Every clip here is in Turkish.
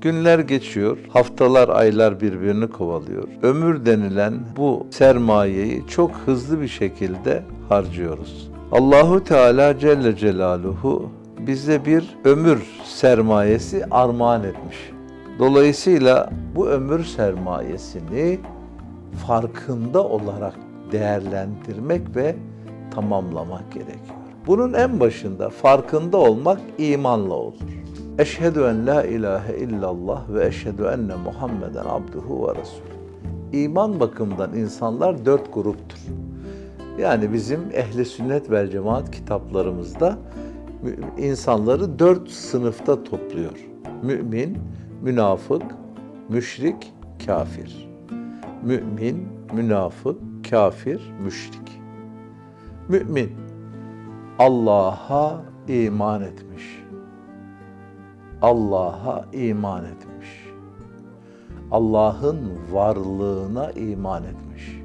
Günler geçiyor, haftalar, aylar birbirini kovalıyor. Ömür denilen bu sermayeyi çok hızlı bir şekilde harcıyoruz. Allahu Teala Celle Celaluhu bize bir ömür sermayesi armağan etmiş. Dolayısıyla bu ömür sermayesini farkında olarak değerlendirmek ve tamamlamak gerekiyor. Bunun en başında farkında olmak imanla olur. Eşhedü en la ilahe illallah ve eşhedü enne Muhammeden abduhu ve resul. İman bakımından insanlar dört gruptur. Yani bizim ehli sünnet vel cemaat kitaplarımızda insanları dört sınıfta topluyor. Mümin, münafık, müşrik, kafir. Mümin, münafık, kafir, müşrik. Mümin Allah'a iman etmiş. Allah'a iman etmiş. Allah'ın varlığına iman etmiş.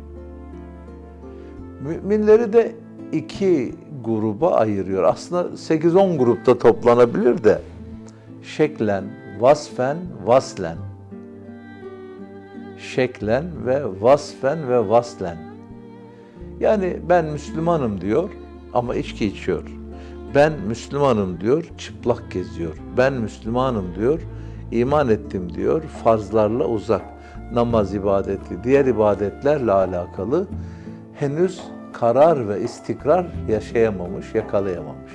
Müminleri de iki gruba ayırıyor. Aslında 8-10 grupta toplanabilir de şeklen, vasfen, vaslen. Şeklen ve vasfen ve vaslen. Yani ben Müslümanım diyor ama içki içiyor. Ben Müslümanım diyor, çıplak geziyor. Ben Müslümanım diyor, iman ettim diyor, farzlarla uzak. Namaz ibadeti, diğer ibadetlerle alakalı henüz karar ve istikrar yaşayamamış, yakalayamamış.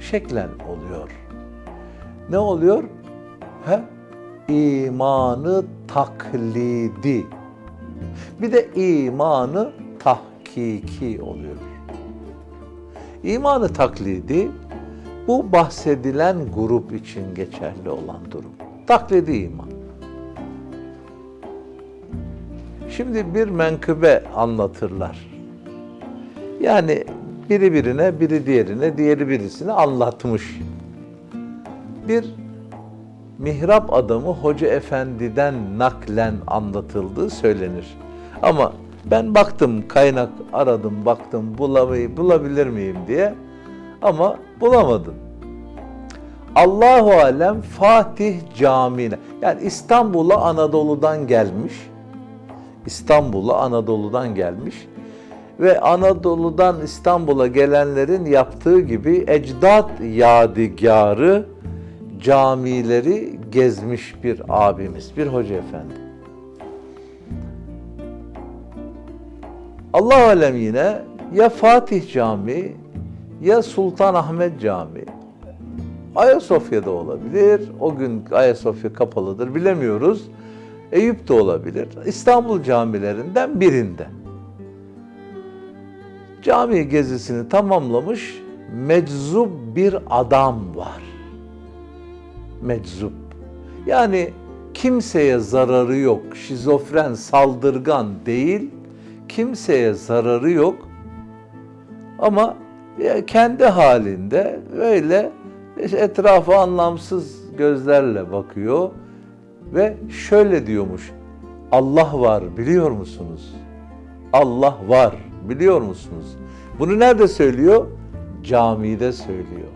Şeklen oluyor. Ne oluyor? He? İmanı taklidi. Bir de imanı tahkiki oluyor. İmanı taklidi bu bahsedilen grup için geçerli olan durum. Taklidi iman. Şimdi bir menkıbe anlatırlar. Yani biri birine, biri diğerine, diğeri birisine anlatmış. Bir mihrap adamı Hoca Efendi'den naklen anlatıldığı söylenir. Ama ben baktım kaynak aradım baktım bulamayı bulabilir miyim diye ama bulamadım. Allahu alem Fatih Camii'ne yani İstanbul'a Anadolu'dan gelmiş. İstanbul'a Anadolu'dan gelmiş ve Anadolu'dan İstanbul'a gelenlerin yaptığı gibi ecdat yadigarı camileri gezmiş bir abimiz, bir hoca efendi. Allah alem yine ya Fatih Camii ya Sultanahmet Camii. Ayasofya'da olabilir. O gün Ayasofya kapalıdır bilemiyoruz. Eyüp de olabilir. İstanbul camilerinden birinde. Cami gezisini tamamlamış meczup bir adam var. Meczup. Yani kimseye zararı yok. Şizofren, saldırgan değil. Kimseye zararı yok. Ama ya kendi halinde öyle etrafa anlamsız gözlerle bakıyor ve şöyle diyormuş. Allah var biliyor musunuz? Allah var biliyor musunuz? Bunu nerede söylüyor? Camide söylüyor.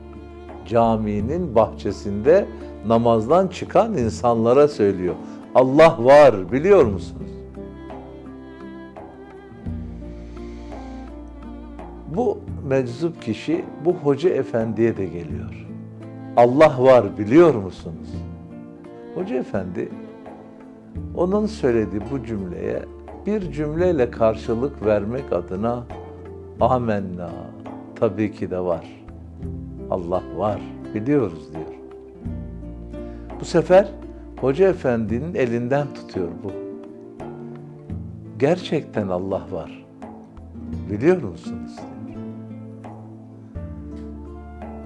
Caminin bahçesinde namazdan çıkan insanlara söylüyor. Allah var biliyor musunuz? Bu meczup kişi bu hoca efendiye de geliyor. Allah var biliyor musunuz? Hoca efendi onun söylediği bu cümleye bir cümleyle karşılık vermek adına amenna tabii ki de var. Allah var biliyoruz diyor. Bu sefer hoca efendinin elinden tutuyor bu. Gerçekten Allah var. Biliyor musunuz?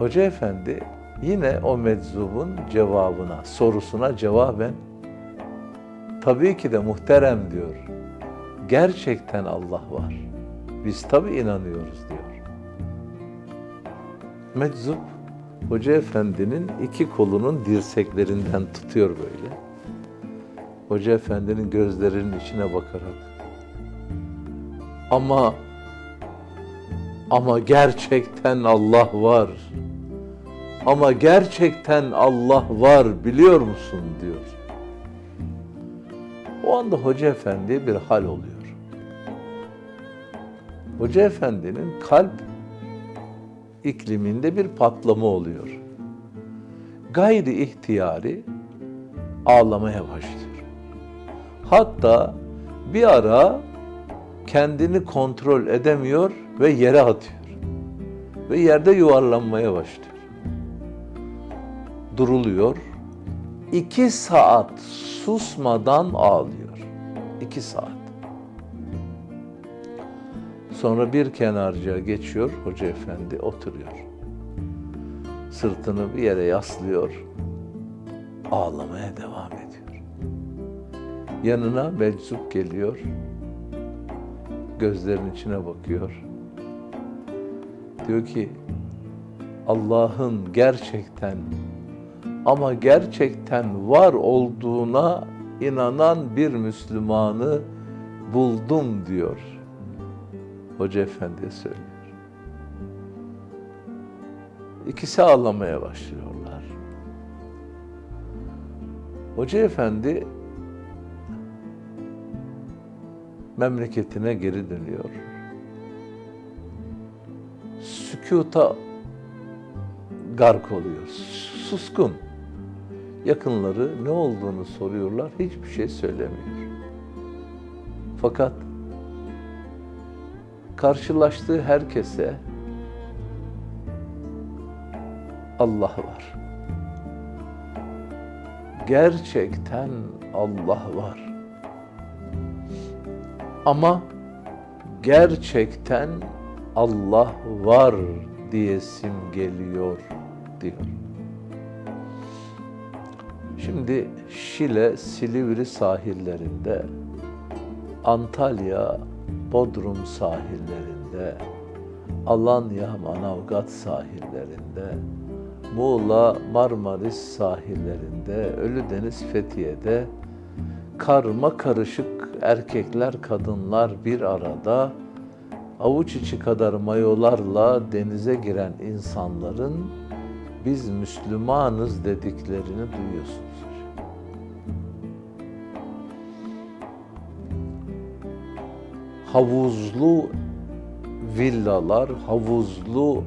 Hoca efendi yine o meczubun cevabına, sorusuna cevaben tabii ki de muhterem diyor. Gerçekten Allah var. Biz tabii inanıyoruz diyor. Meczup Hoca Efendi'nin iki kolunun dirseklerinden tutuyor böyle. Hoca Efendi'nin gözlerinin içine bakarak ama ama gerçekten Allah var. Ama gerçekten Allah var biliyor musun diyor. O anda Hoca Efendi'ye bir hal oluyor. Hoca Efendi'nin kalp ikliminde bir patlama oluyor. Gayri ihtiyari ağlamaya başlıyor. Hatta bir ara kendini kontrol edemiyor ve yere atıyor. Ve yerde yuvarlanmaya başlıyor. Duruluyor. İki saat susmadan ağlıyor. İki saat. Sonra bir kenarcıya geçiyor, hoca efendi oturuyor. Sırtını bir yere yaslıyor, ağlamaya devam ediyor. Yanına meczup geliyor, gözlerinin içine bakıyor. Diyor ki, Allah'ın gerçekten ama gerçekten var olduğuna inanan bir Müslümanı buldum diyor. Hoca Efendi'ye söylüyor. İkisi ağlamaya başlıyorlar. Hoca Efendi memleketine geri dönüyor. Sükuta gark oluyor. Suskun. Yakınları ne olduğunu soruyorlar. Hiçbir şey söylemiyor. Fakat karşılaştığı herkese Allah var. Gerçekten Allah var. Ama gerçekten Allah var diyesim geliyor diyor. Şimdi Şile, Silivri sahillerinde, Antalya, Bodrum sahillerinde, Alanya, Manavgat sahillerinde, Muğla, Marmaris sahillerinde, Ölüdeniz, Fethiye'de karma karışık erkekler, kadınlar bir arada avuç içi kadar mayolarla denize giren insanların biz Müslümanız dediklerini duyuyorsunuz. Havuzlu villalar, havuzlu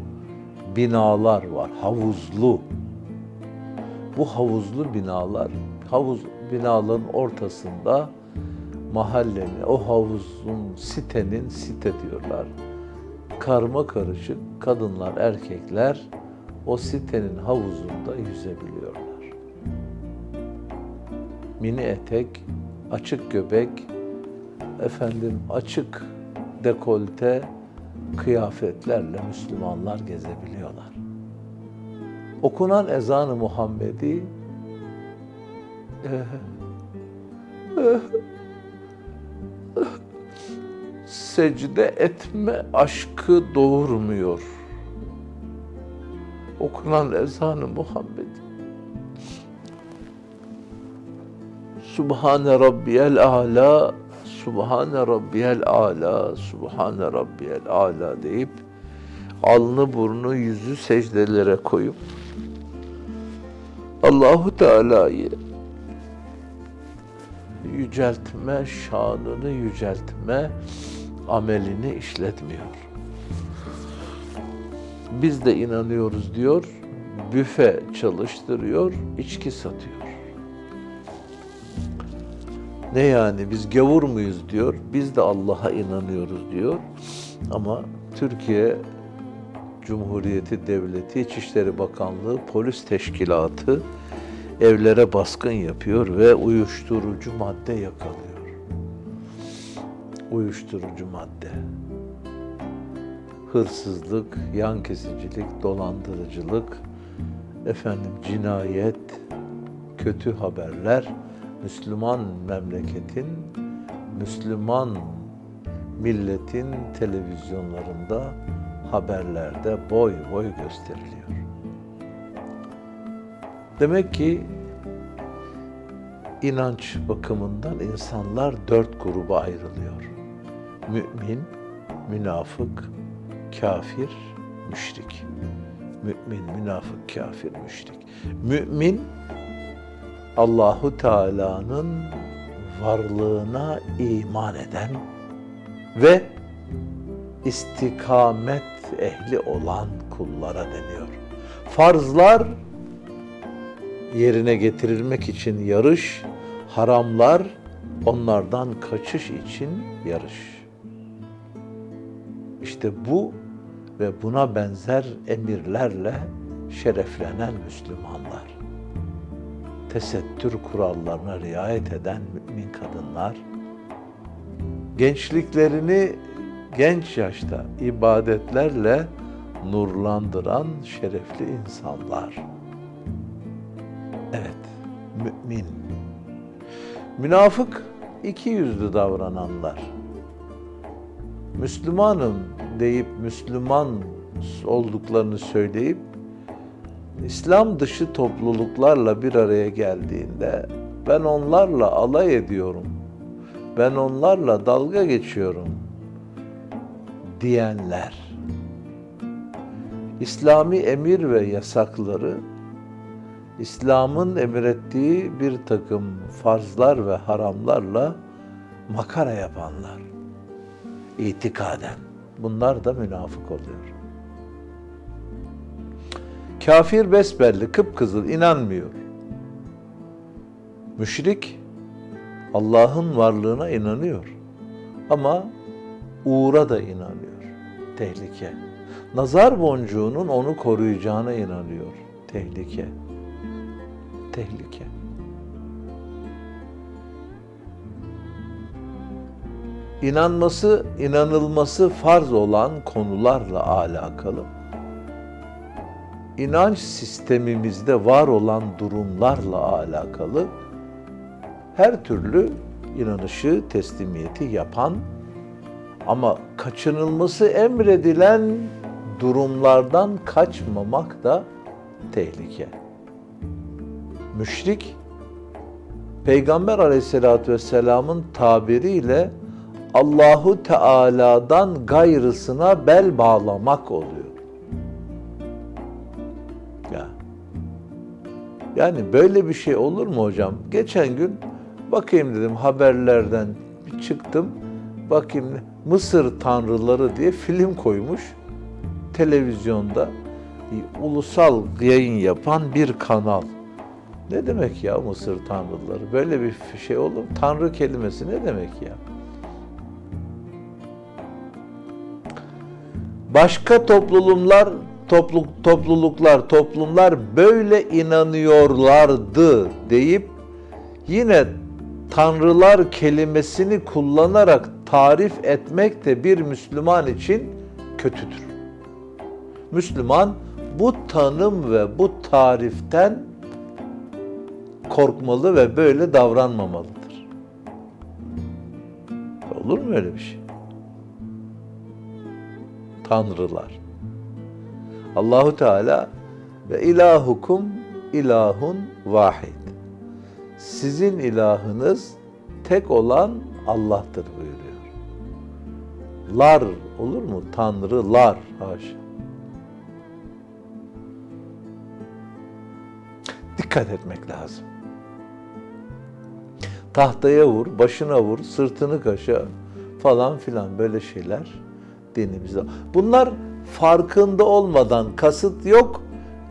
binalar var. Havuzlu. Bu havuzlu binalar, havuz binaların ortasında mahallenin, o havuzun, sitenin, site diyorlar. Karma karışık kadınlar, erkekler o sitenin havuzunda yüzebiliyorlar. Mini etek, açık göbek, efendim açık dekolte kıyafetlerle Müslümanlar gezebiliyorlar. Okunan ezanı Muhammedi secde etme aşkı doğurmuyor. Okunan ezanı Muhammed. Subhane Rabbiyel A'la, Subhane Rabbiyel A'la, Subhane Rabbiyel A'la deyip alnı burnu yüzü secdelere koyup Allahu Teala'yı yüceltme, şanını yüceltme amelini işletmiyor. Biz de inanıyoruz diyor, büfe çalıştırıyor, içki satıyor. Ne yani biz gavur muyuz diyor, biz de Allah'a inanıyoruz diyor. Ama Türkiye Cumhuriyeti Devleti İçişleri Bakanlığı Polis Teşkilatı evlere baskın yapıyor ve uyuşturucu madde yakalıyor. Uyuşturucu madde. Hırsızlık, yan kesicilik, dolandırıcılık, efendim cinayet, kötü haberler Müslüman memleketin, Müslüman milletin televizyonlarında, haberlerde boy boy gösteriliyor. Demek ki inanç bakımından insanlar dört gruba ayrılıyor. Mümin, münafık, kafir, müşrik. Mümin, münafık, kafir, müşrik. Mümin Allahu Teala'nın varlığına iman eden ve istikamet ehli olan kullara deniyor. Farzlar yerine getirilmek için yarış, haramlar onlardan kaçış için yarış. İşte bu ve buna benzer emirlerle şereflenen Müslümanlar. Tesettür kurallarına riayet eden mümin kadınlar, gençliklerini genç yaşta ibadetlerle nurlandıran şerefli insanlar. Evet, mümin. Münafık iki yüzlü davrananlar. Müslümanım deyip Müslüman olduklarını söyleyip İslam dışı topluluklarla bir araya geldiğinde ben onlarla alay ediyorum. Ben onlarla dalga geçiyorum diyenler. İslami emir ve yasakları İslam'ın emrettiği bir takım farzlar ve haramlarla makara yapanlar. itikaden. Bunlar da münafık oluyor. Kafir besbelli, kıpkızıl inanmıyor. Müşrik Allah'ın varlığına inanıyor. Ama uğra da inanıyor. Tehlike. Nazar boncuğunun onu koruyacağına inanıyor. Tehlike. Tehlike. İnanması, inanılması farz olan konularla alakalı inanç sistemimizde var olan durumlarla alakalı her türlü inanışı, teslimiyeti yapan ama kaçınılması emredilen durumlardan kaçmamak da tehlike. Müşrik, Peygamber aleyhissalatü vesselamın tabiriyle Allahu Teala'dan gayrısına bel bağlamak oluyor. Yani böyle bir şey olur mu hocam? Geçen gün bakayım dedim haberlerden bir çıktım. Bakayım Mısır tanrıları diye film koymuş televizyonda ulusal yayın yapan bir kanal. Ne demek ya Mısır tanrıları? Böyle bir şey olur mu? Tanrı kelimesi ne demek ya? Başka topluluklar, topluluk, topluluklar, toplumlar böyle inanıyorlardı deyip yine tanrılar kelimesini kullanarak tarif etmek de bir Müslüman için kötüdür. Müslüman bu tanım ve bu tariften korkmalı ve böyle davranmamalıdır. Olur mu öyle bir şey? Tanrılar. Allahu Teala ve ilahukum ilahun vahid. Sizin ilahınız tek olan Allah'tır buyuruyor. Lar olur mu? Tanrılar haşa. Dikkat etmek lazım. Tahtaya vur, başına vur, sırtını kaşa falan filan böyle şeyler dinimizde. Bunlar farkında olmadan kasıt yok.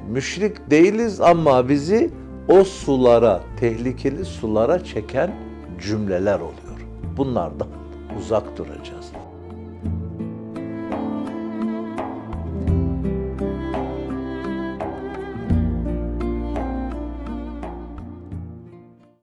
Müşrik değiliz ama bizi o sulara, tehlikeli sulara çeken cümleler oluyor. Bunlardan uzak duracağız.